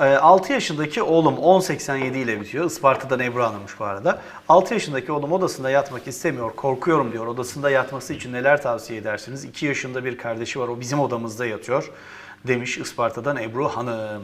6 yaşındaki oğlum 1087 ile bitiyor. Isparta'dan Ebru Hanım'mış bu arada. 6 yaşındaki oğlum odasında yatmak istemiyor. Korkuyorum diyor. Odasında yatması için neler tavsiye edersiniz? 2 yaşında bir kardeşi var. O bizim odamızda yatıyor. Demiş Isparta'dan Ebru Hanım.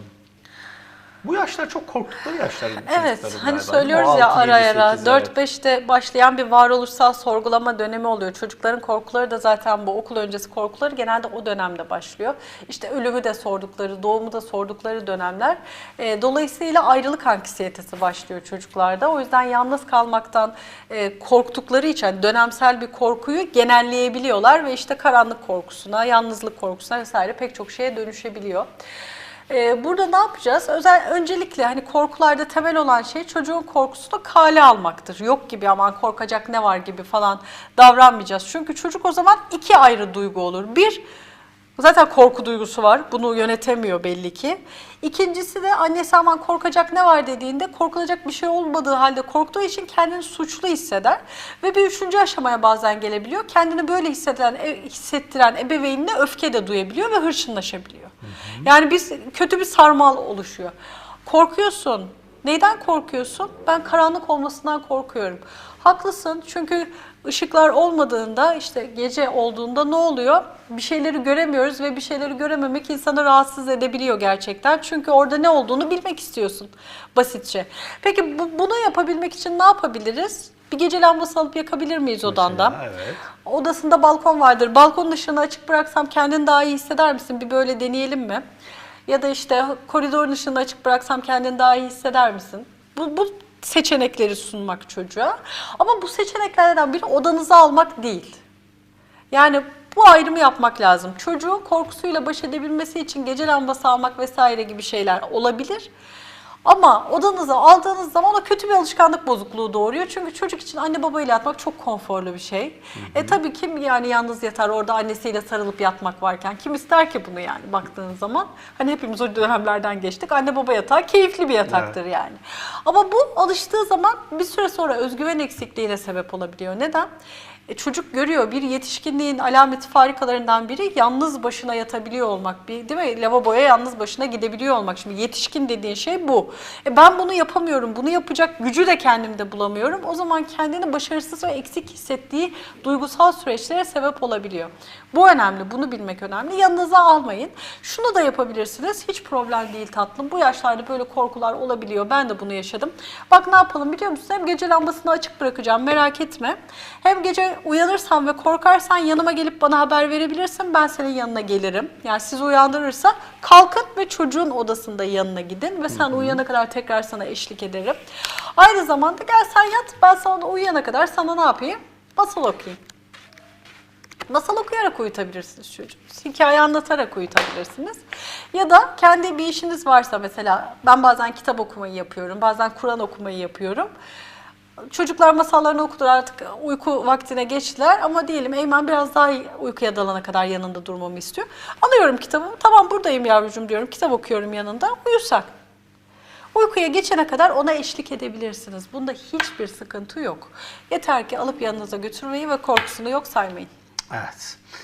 Bu yaşlar çok korktukları yaşlar. Evet, hani galiba. söylüyoruz ya 6, ara 7, ara 8, evet. 4-5'te başlayan bir varoluşsal sorgulama dönemi oluyor. Çocukların korkuları da zaten bu okul öncesi korkuları genelde o dönemde başlıyor. İşte ölümü de sordukları, doğumu da sordukları dönemler. E, dolayısıyla ayrılık anksiyetesi başlıyor çocuklarda. O yüzden yalnız kalmaktan e, korktukları için hani dönemsel bir korkuyu genelleyebiliyorlar ve işte karanlık korkusuna, yalnızlık korkusuna vesaire pek çok şeye dönüşebiliyor. Ee, Burada ne yapacağız? Özel, öncelikle hani korkularda temel olan şey çocuğun korkusunu kale almaktır. Yok gibi aman korkacak ne var gibi falan davranmayacağız. Çünkü çocuk o zaman iki ayrı duygu olur. Bir, zaten korku duygusu var. Bunu yönetemiyor belli ki. İkincisi de annesi aman korkacak ne var dediğinde korkulacak bir şey olmadığı halde korktuğu için kendini suçlu hisseder. Ve bir üçüncü aşamaya bazen gelebiliyor. Kendini böyle hissedilen, e- hissettiren ebeveynine öfke de duyabiliyor ve hırçınlaşabiliyor. Yani biz kötü bir sarmal oluşuyor. Korkuyorsun. Neyden korkuyorsun? Ben karanlık olmasından korkuyorum. Haklısın çünkü ışıklar olmadığında işte gece olduğunda ne oluyor? Bir şeyleri göremiyoruz ve bir şeyleri görememek insanı rahatsız edebiliyor gerçekten. Çünkü orada ne olduğunu bilmek istiyorsun basitçe. Peki bu, bunu yapabilmek için ne yapabiliriz? Bir gece lambası alıp yakabilir miyiz odanda? Mesela, evet. Odasında balkon vardır. Balkonun ışığını açık bıraksam kendini daha iyi hisseder misin? Bir böyle deneyelim mi? Ya da işte koridorun ışığını açık bıraksam kendini daha iyi hisseder misin? Bu, bu seçenekleri sunmak çocuğa. Ama bu seçeneklerden biri odanızı almak değil. Yani bu ayrımı yapmak lazım. Çocuğun korkusuyla baş edebilmesi için gece lambası almak vesaire gibi şeyler olabilir. Ama odanıza aldığınız zaman o kötü bir alışkanlık bozukluğu doğuruyor. Çünkü çocuk için anne babayla yatmak çok konforlu bir şey. E tabii kim yani yalnız yatar orada annesiyle sarılıp yatmak varken kim ister ki bunu yani baktığın zaman. Hani hepimiz o dönemlerden geçtik. Anne baba yatağı keyifli bir yataktır yani. Ama bu alıştığı zaman bir süre sonra özgüven eksikliğine sebep olabiliyor. Neden? E, çocuk görüyor bir yetişkinliğin alameti farikalarından biri yalnız başına yatabiliyor olmak. Bir, değil mi? Lavaboya yalnız başına gidebiliyor olmak. Şimdi yetişkin dediğin şey bu. E, ben bunu yapamıyorum. Bunu yapacak gücü de kendimde bulamıyorum. O zaman kendini başarısız ve eksik hissettiği duygusal süreçlere sebep olabiliyor. Bu önemli. Bunu bilmek önemli. Yanınıza almayın. Şunu da yapabilirsiniz. Hiç problem değil tatlım. Bu yaşlarda böyle korkular olabiliyor. Ben de bunu yaşadım. Bak ne yapalım biliyor musun? Hem gece lambasını açık bırakacağım. Merak etme. Hem gece uyanırsan ve korkarsan yanıma gelip bana haber verebilirsin. Ben senin yanına gelirim. Yani sizi uyandırırsa kalkın ve çocuğun odasında yanına gidin ve sen uyuyana kadar tekrar sana eşlik ederim. Aynı zamanda gel sen yat ben sana uyuyana kadar sana ne yapayım? Masal okuyayım. Masal okuyarak uyutabilirsiniz çocuğu. Hikaye anlatarak uyutabilirsiniz. Ya da kendi bir işiniz varsa mesela ben bazen kitap okumayı yapıyorum, bazen Kur'an okumayı yapıyorum. Çocuklar masallarını okudular artık uyku vaktine geçtiler ama diyelim Eymen biraz daha uykuya dalana kadar yanında durmamı istiyor. Alıyorum kitabımı tamam buradayım yavrucuğum diyorum kitap okuyorum yanında uyusak. Uykuya geçene kadar ona eşlik edebilirsiniz. Bunda hiçbir sıkıntı yok. Yeter ki alıp yanınıza götürmeyi ve korkusunu yok saymayın. Evet.